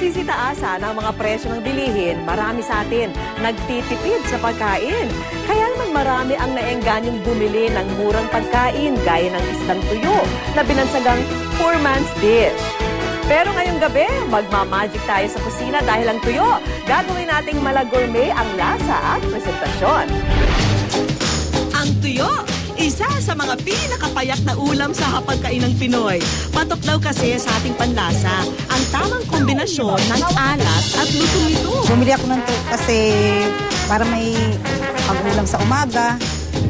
nagsisitaasan ang mga presyo ng bilihin, marami sa atin nagtitipid sa pagkain. Kaya naman marami ang naengganyong bumili ng murang pagkain gaya ng isdang tuyo na binansagang poor man's dish. Pero ngayong gabi, magmamagic tayo sa kusina dahil ang tuyo, gagawin nating malagurme ang lasa at presentasyon. Ang tuyo, isa sa mga pinakapayak na ulam sa hapagkainang Pinoy. Patok daw kasi sa ating panlasa ang tamang kombinasyon ng alat at lutong nito. Bumili ako ng to kasi para may pag-ulam sa umaga.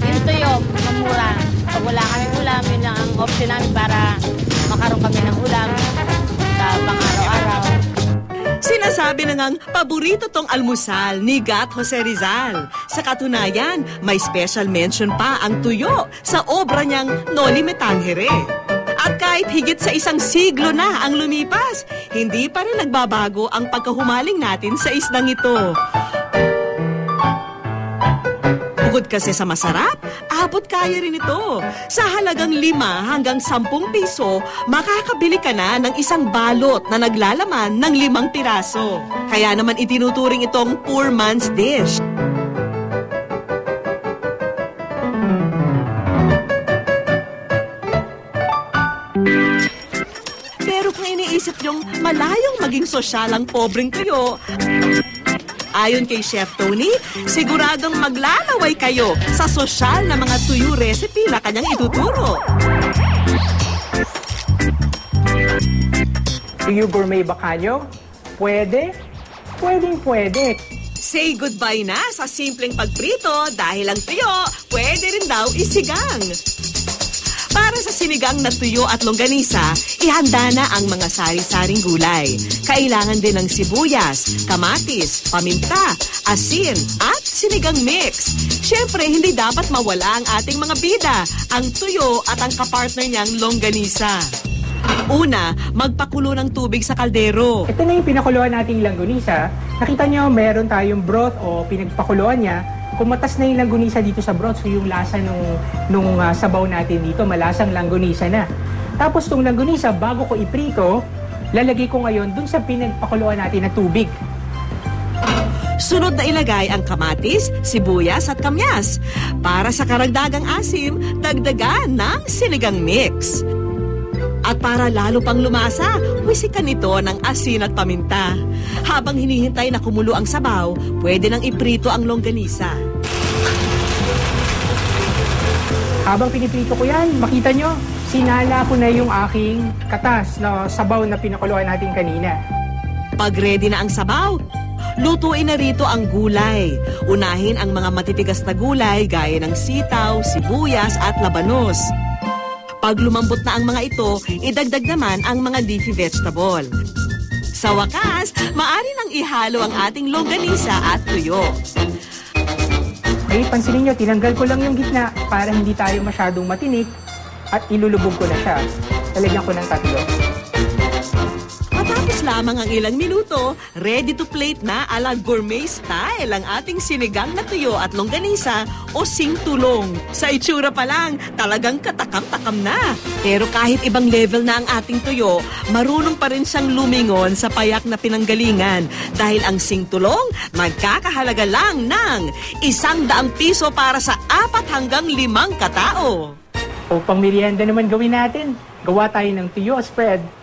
Yung tuyo, mamura. Pag wala kami ulam, yun lang ang option namin para makaroon kami ng ulam sa pang-araw-araw. Sinasabi na ngang paborito tong almusal ni Gat Jose Rizal. Sa katunayan, may special mention pa ang tuyo sa obra niyang Noli Me Tangere. At kahit higit sa isang siglo na ang lumipas, hindi pa rin nagbabago ang pagkahumaling natin sa isdang ito. Bukod kasi sa masarap, abot kaya rin ito. Sa halagang lima hanggang sampung piso, makakabili ka na ng isang balot na naglalaman ng limang piraso. Kaya naman itinuturing itong poor man's dish. Pero kung iniisip niyong malayong maging sosyal ang pobreng tuyo, Ayon kay Chef Tony, siguradong maglalaway kayo sa sosyal na mga tuyo recipe na kanyang ituturo. Tuyo gourmet bakanyo? Pwede? Pwedeng pwede. Say goodbye na sa simpleng pagprito dahil ang tuyo pwede rin daw isigang. Para sa sinigang na tuyo at longganisa, ihanda na ang mga sari-saring gulay. Kailangan din ng sibuyas, kamatis, paminta, asin, at sinigang mix. Siyempre, hindi dapat mawala ang ating mga bida, ang tuyo at ang kapartner niyang longganisa. Una, magpakulo ng tubig sa kaldero. Ito na yung pinakuluan nating langgunisa. Nakita nyo, meron tayong broth o pinagpakuluan niya. Kumatas na yung langgunisa dito sa broth, so yung lasa nung, nung ah, sabaw natin dito, malasang langgunisa na. Tapos tong langgunisa, bago ko iprito, lalagay ko ngayon dun sa pinagpakuluan natin na tubig. Sunod na ilagay ang kamatis, sibuyas at kamyas. Para sa karagdagang asim, dagdagan ng sinigang mix. At para lalo pang lumasa, wisikan ito ng asin at paminta. Habang hinihintay na kumulo ang sabaw, pwede nang iprito ang longganisa. Habang piniprito ko yan, makita nyo, sinala ko na yung aking katas na sabaw na pinakuluan natin kanina. Pag ready na ang sabaw, lutuin na rito ang gulay. Unahin ang mga matitigas na gulay gaya ng sitaw, sibuyas at labanos. Pag lumambot na ang mga ito, idagdag naman ang mga leafy vegetable. Sa wakas, maari nang ihalo ang ating longganisa at tuyo. Eh, pansinin nyo, tinanggal ko lang yung gitna para hindi tayo masyadong matinik at ilulubog ko na siya. Talagyan ko ng tatlo. Lamang ang ilang minuto, ready to plate na ala gourmet style ang ating sinigang na tuyo at longganisa o singtulong. Sa itsura pa lang, talagang katakam-takam na. Pero kahit ibang level na ang ating tuyo, marunong pa rin siyang lumingon sa payak na pinanggalingan dahil ang singtulong magkakahalaga lang ng isang daang piso para sa apat hanggang limang katao. O pang merienda naman gawin natin. Gawa tayo ng tuyo spread.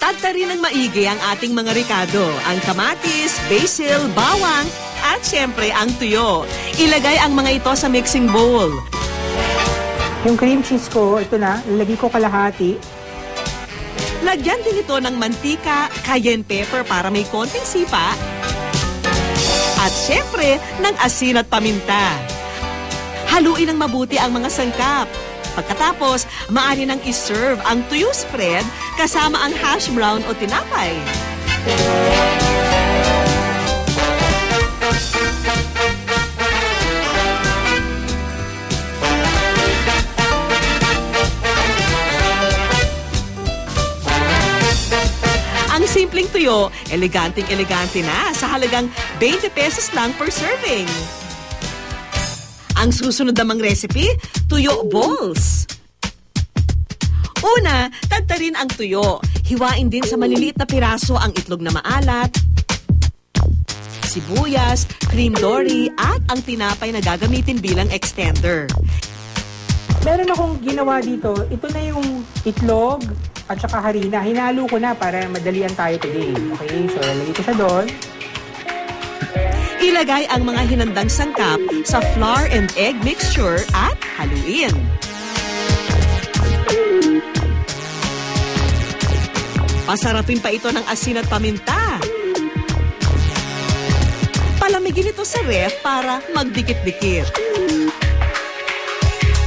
Tagta rin ng maigi ang ating mga ricado, ang kamatis, basil, bawang, at syempre ang tuyo. Ilagay ang mga ito sa mixing bowl. Yung cream cheese ko, ito na, lalagay ko kalahati. Lagyan din ito ng mantika, cayenne pepper para may konting sipa. At syempre, ng asin at paminta. Haluin ng mabuti ang mga sangkap. Pagkatapos, maaari nang iserve ang tuyo spread kasama ang hash brown o tinapay. Ang simpleng tuyo, eleganteng-elegante na sa halagang 20 pesos lang per serving. Ang susunod namang recipe, tuyo balls. Una, tagtarin ang tuyo. Hiwain din sa maliliit na piraso ang itlog na maalat, sibuyas, cream dory, at ang tinapay na gagamitin bilang extender. Meron akong ginawa dito. Ito na yung itlog at saka harina. Hinalo ko na para madalian tayo today. Okay, so lalagay ko siya doon. Ilagay ang mga hinandang sangkap sa flour and egg mixture at haluin. Pasarapin pa ito ng asin at paminta. Palamigin ito sa ref para magdikit-dikit.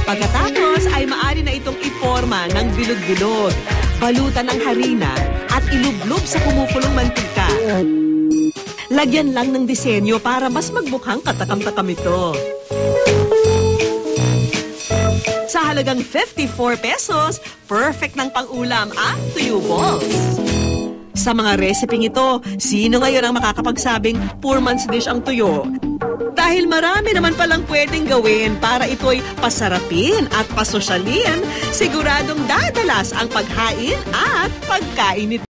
Pagkatapos ay maaari na itong iporma ng bilog-bilog, balutan ng harina at ilublob sa kumukulong mantika. Lagyan lang ng disenyo para mas magmukhang katakam-takam ito. Sa halagang 54 pesos, perfect ng pang-ulam ang tuyo balls. Sa mga reseping ito, sino ngayon ang makakapagsabing poor man's dish ang tuyo? Dahil marami naman palang pwedeng gawin para ito'y pasarapin at pasosyalin, siguradong dadalas ang paghain at pagkain nito.